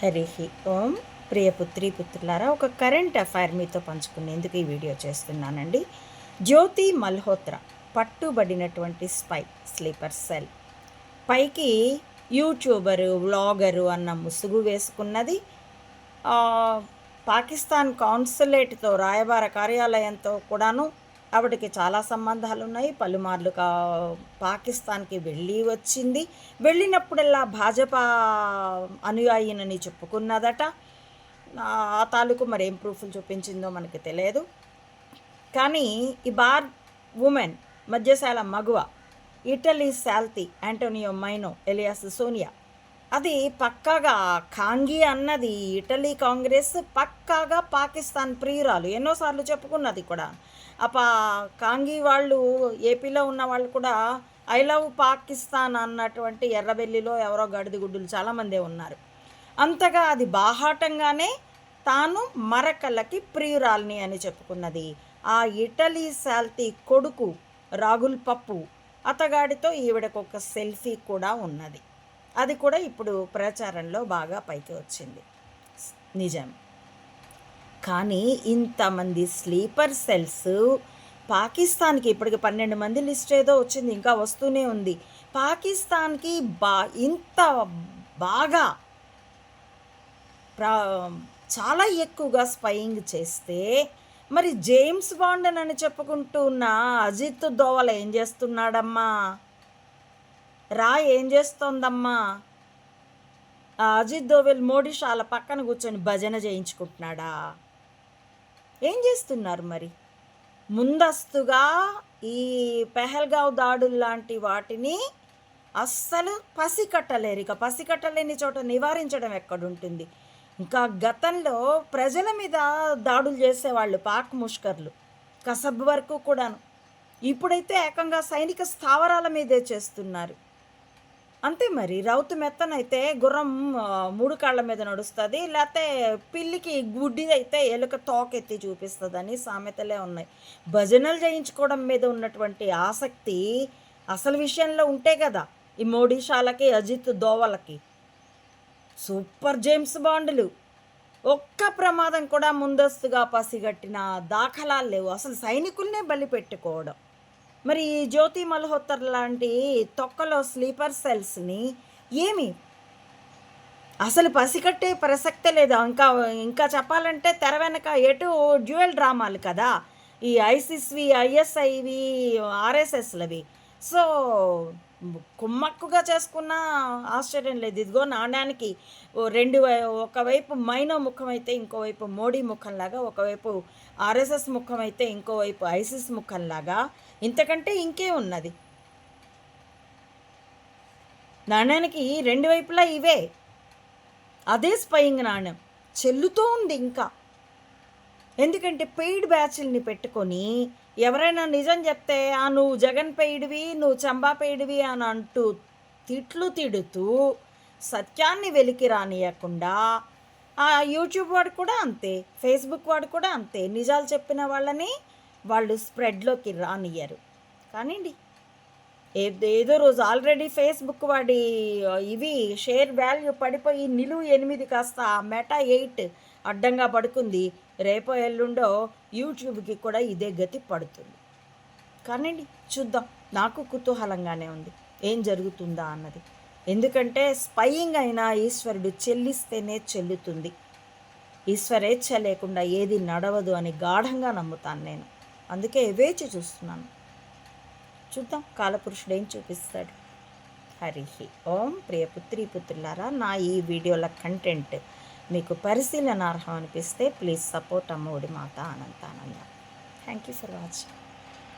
హరి ఓం ప్రియపుత్రి పుత్రులారా ఒక current affair మీతో పంచుకునేందుకు ఈ వీడియో చేస్తున్నానండి. జ్యోతి మల్హోత్రా పట్టుబడినటువంటి స్పై స్లీపర్ సెల్. పైకి యూట్యూబరు వ్లాగరు అన్న ముసుగు వేసుకున్నది. పాకిస్తాన్ కాన్సులేట్తో రాయబార కార్యాలయంతో కూడాను ఆవిడకి చాలా సంబంధాలు ఉన్నాయి పలుమార్లు కా పాకిస్తాన్కి వెళ్ళి వచ్చింది. వెళ్ళినప్పుడల్లా భాజపా అనుయాయినని చెప్పుకున్నదట. ఆ తాలూకు మరి ఏం ప్రూఫ్లు చూపించిందో మనకి తెలియదు. కానీ ఈ బార్ ఉమెన్ మధ్యశాల మగువ ఇటలీ శాల్తి యాంటోనియో మైనో ఎలియాస్ సోనియా అది పక్కాగా కాంగి అన్నది ఇటలీ కాంగ్రెస్ పక్కాగా పాకిస్తాన్ ప్రియురాలు. ఎన్నోసార్లు చెప్పుకున్నది కూడా. అప్ప కాంగి వాళ్ళు ఏపీలో ఉన్న వాళ్ళు కూడా ఐ లవ్ పాకిస్తాన్ అన్నటువంటి ఎర్రబెల్లిలో ఎవరో గడిదిగుడ్డులు చాలామందే ఉన్నారు. అంతగా అది బాహాటంగానే తాను మరకలకి ప్రియురాల్ని అని చెప్పుకున్నది. ఆ ఇటలీ శాల్తీ కొడుకు రాగుల్ పప్పు. అతగాడితో ఈవిడకు ఒక సెల్ఫీ కూడా ఉన్నది. అది కూడా ఇప్పుడు ప్రచారంలో బాగా పైకి వచ్చింది. నిజం. కానీ ఇంతమంది స్లీపర్ సెల్స్ పాకిస్తాన్కి ఇప్పటికి పన్నెండు మంది లిస్ట్ ఏదో వచ్చింది ఇంకా వస్తూనే ఉంది. పాకిస్తాన్కి బా ఇంత బాగా ప్రా చాలా ఎక్కువగా స్పయింగ్ చేస్తే మరి జేమ్స్ బాండ్ అని చెప్పుకుంటూ ఉన్న అజిత్ దోవల ఏం చేస్తున్నాడమ్మా? రా ఏం చేస్తోందమ్మా? అజిత్ దోవెల్ మోడీ షాల పక్కన కూర్చొని భజన చేయించుకుంటున్నాడా? ఏం చేస్తున్నారు మరి? ముందస్తుగా ఈ పెహల్గావ్ దాడులు లాంటి వాటిని అస్సలు పసికట్టలేరు. ఇక పసికట్టలేని చోట నివారించడం ఎక్కడుంటుంది? ఇంకా గతంలో ప్రజల మీద దాడులు చేసేవాళ్ళు పాక్ ముష్కర్లు కసబ్ వరకు కూడాను. ఇప్పుడైతే ఏకంగా సైనిక స్థావరాల మీదే చేస్తున్నారు. అంతే మరి. రౌతు మెత్తనైతే గుర్రం మూడు కాళ్ళ మీద నడుస్తుంది. లేకపోతే పిల్లికి గుడ్డి అయితే ఎలుక తోకెత్తి చూపిస్తుందని సామెతలే ఉన్నాయి. భజనలు చేయించుకోవడం మీద ఉన్నటువంటి ఆసక్తి అసలు విషయంలో ఉంటే కదా ఈ మోడీషాలకి అజిత్ దోవలకి. సూపర్ జేమ్స్ బాండ్లు. ఒక్క ప్రమాదం కూడా ముందస్తుగా పసిగట్టిన దాఖలాలు లేవు. అసలు సైనికుల్నే బలి పెట్టుకోవడం. మరి జ్యోతి మల్హోత్ర లాంటి తొక్కలో స్లీపర్ సెల్స్ని ఏమి? అసలు పసికట్టే ప్రసక్తే లేదు. ఇంకా ఇంకా చెప్పాలంటే తెర వెనక ఎటు డ్యూయల్ డ్రామాలు కదా. ఈ ఐసిస్వి ఐఎస్ఐవి ఆర్ఎస్ఎస్లవి. సో కుమ్మక్కుగా చేసుకున్న ఆశ్చర్యం లేదు. ఇదిగో నాణ్యానికి రెండు ఒకవైపు మైనో ముఖం అయితే ఇంకోవైపు మోడీ ముఖంలాగా ఒకవైపు ఆర్ఎస్ఎస్ ముఖం అయితే ఇంకోవైపు ఐసిస్ ముఖంలాగా. ఇంతకంటే ఇంకే ఉన్నది. నాణ్యానికి రెండు వైపులా ఇవే. అదే స్పయింగ్ నాణ్యం. చెల్లుతూ ఉంది ఇంకా. ఎందుకంటే పెయిడ్ బ్యాచ్ల్ని పెట్టుకొని ఎవరైనా నిజం చెప్తే ఆ నువ్వు జగన్ పెయిడివి నువ్వు చంబా పెయిడివి అని అంటూ తిట్లు తిడుతూ సత్యాన్ని వెలికి రానియకుండా ఆ యూట్యూబ్ వాడు కూడా అంతే ఫేస్బుక్ వాడు కూడా అంతే నిజాలు చెప్పిన వాళ్ళని వాళ్ళు స్ప్రెడ్లోకి రానియరు కానివ్వండి ఏదో రోజు ఆల్రెడీ ఫేస్బుక్ వాడి ఇవి షేర్ వాల్యూ పడిపోయి నిలువు ఎనిమిది కాస్త మెటా ఎయిట్ అడ్డంగా పడుకుంది. రేపో ఎల్లుండో యూట్యూబ్కి కూడా ఇదే గతి పడుతుంది. కానివ్వండి చూద్దాం. నాకు కుతూహలంగానే ఉంది. ఏం జరుగుతుందా అన్నది. ఎందుకంటే స్పయింగ్ అయినా ఈశ్వరుడు చెల్లిస్తేనే చెల్లుతుంది. ఈశ్వరేచ్ఛ లేకుండా ఏది నడవదు అని గాఢంగా నమ్ముతాను నేను. అందుకే వేచి చూస్తున్నాను. చూద్దాం. కాలపురుషుడు ఏం చూపిస్తాడు? హరిహి ఓం ప్రియపుత్రి పుత్రులారా నా ఈ వీడియోల కంటెంట్ మీకు పరిశీలనార్హం అనిపిస్తే please support Ammavodi Mata Anantananda thank you for watching